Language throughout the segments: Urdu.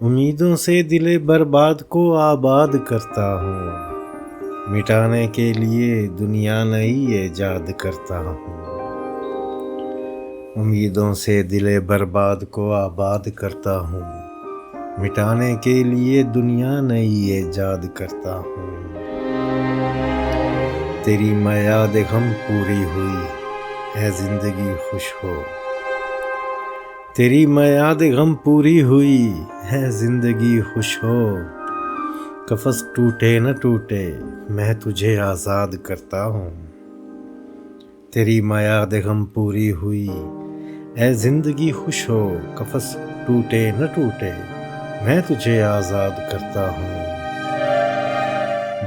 امیدوں سے دل برباد کو آباد کرتا ہوں۔ مٹانے کے لیے دنیا نئی ایجاد کرتا ہوں۔ امیدوں سے دل برباد کو آباد کرتا ہوں۔ مٹانے کے لیے دنیا نئی ایجاد کرتا ہوں۔ تیری میاد غم پوری ہوئی۔ ہے زندگی خوش ہو۔ تیری میاد غم پوری ہوئی ہے زندگی خوش ہو۔ کفس ٹوٹے نہ ٹوٹے، میں تجھے آزاد کرتا ہوں۔ تیری میاد غم پوری ہوئی، اے زندگی خوش ہو۔ کفس ٹوٹے نہ ٹوٹے، میں تجھے آزاد کرتا ہوں۔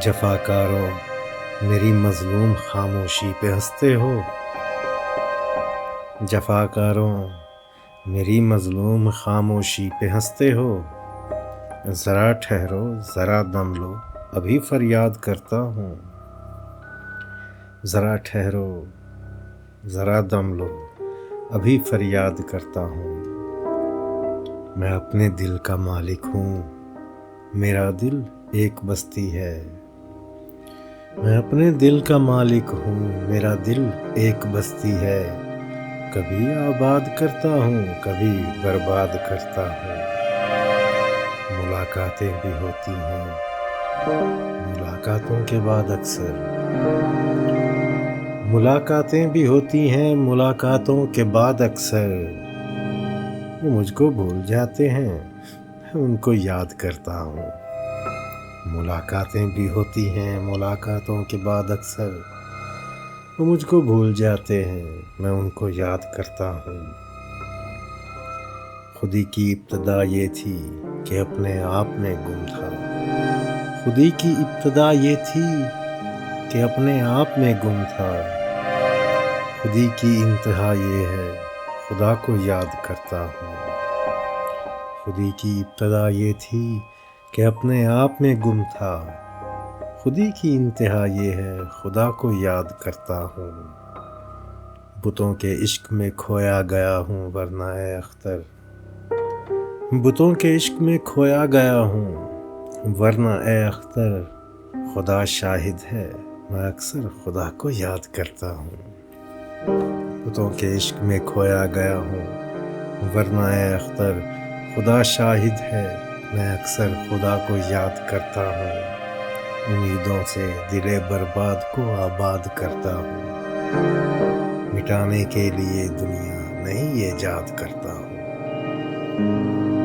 جفا کاروں میری مظلوم خاموشی پہ ہنستے ہو۔ جفا کاروں میری مظلوم خاموشی پہ ہنستے ہو۔ ذرا ٹھہرو، ذرا دم لو، ابھی فریاد کرتا ہوں۔ ذرا ٹھہرو، ذرا دم لو، ابھی فریاد کرتا ہوں۔ میں اپنے دل کا مالک ہوں۔ میرا دل ایک بستی ہے۔ میں اپنے دل کا مالک ہوں۔ میرا دل ایک بستی ہے۔ کبھی آباد کرتا ہوں، کبھی برباد کرتا ہوں۔ ملاقاتیں بھی ہوتی ہیں۔ ملاقاتوں کے بعد اکثر۔ ملاقاتیں بھی ہوتی ہیں، ملاقاتوں کے بعد اکثر۔ وہ مجھ کو بھول جاتے ہیں، میں ان کو یاد کرتا ہوں۔ ملاقاتیں بھی ہوتی ہیں، ملاقاتوں کے بعد اکثر۔ وہ مجھ کو بھول جاتے ہیں، میں ان کو یاد کرتا ہوں۔ خودی کی ابتدا یہ تھی کہ اپنے آپ میں گم تھا۔ خودی کی ابتدا یہ تھی کہ اپنے آپ میں گم تھا۔ خودی کی انتہا یہ ہے، خدا کو یاد کرتا ہوں۔ خودی کی ابتدا یہ تھی کہ اپنے آپ میں گم تھا۔ خودی کی انتہا یہ ہے، خدا کو یاد کرتا ہوں۔ بتوں کے عشق میں کھویا گیا ہوں، ورنہ اے اختر۔ بتوں کے عشق میں کھویا گیا ہوں، ورنہ اے اختر۔ خدا شاہد ہے، میں اکثر خدا کو یاد کرتا ہوں۔ بتوں کے عشق میں کھویا گیا ہوں، ورنہ اے اختر۔ خدا شاہد ہے، میں اکثر خدا کو یاد کرتا ہوں۔ امیدوں سے دل برباد کو آباد کرتا ہوں۔ مٹانے کے لیے دنیا نہیں ایجاد کرتا ہوں۔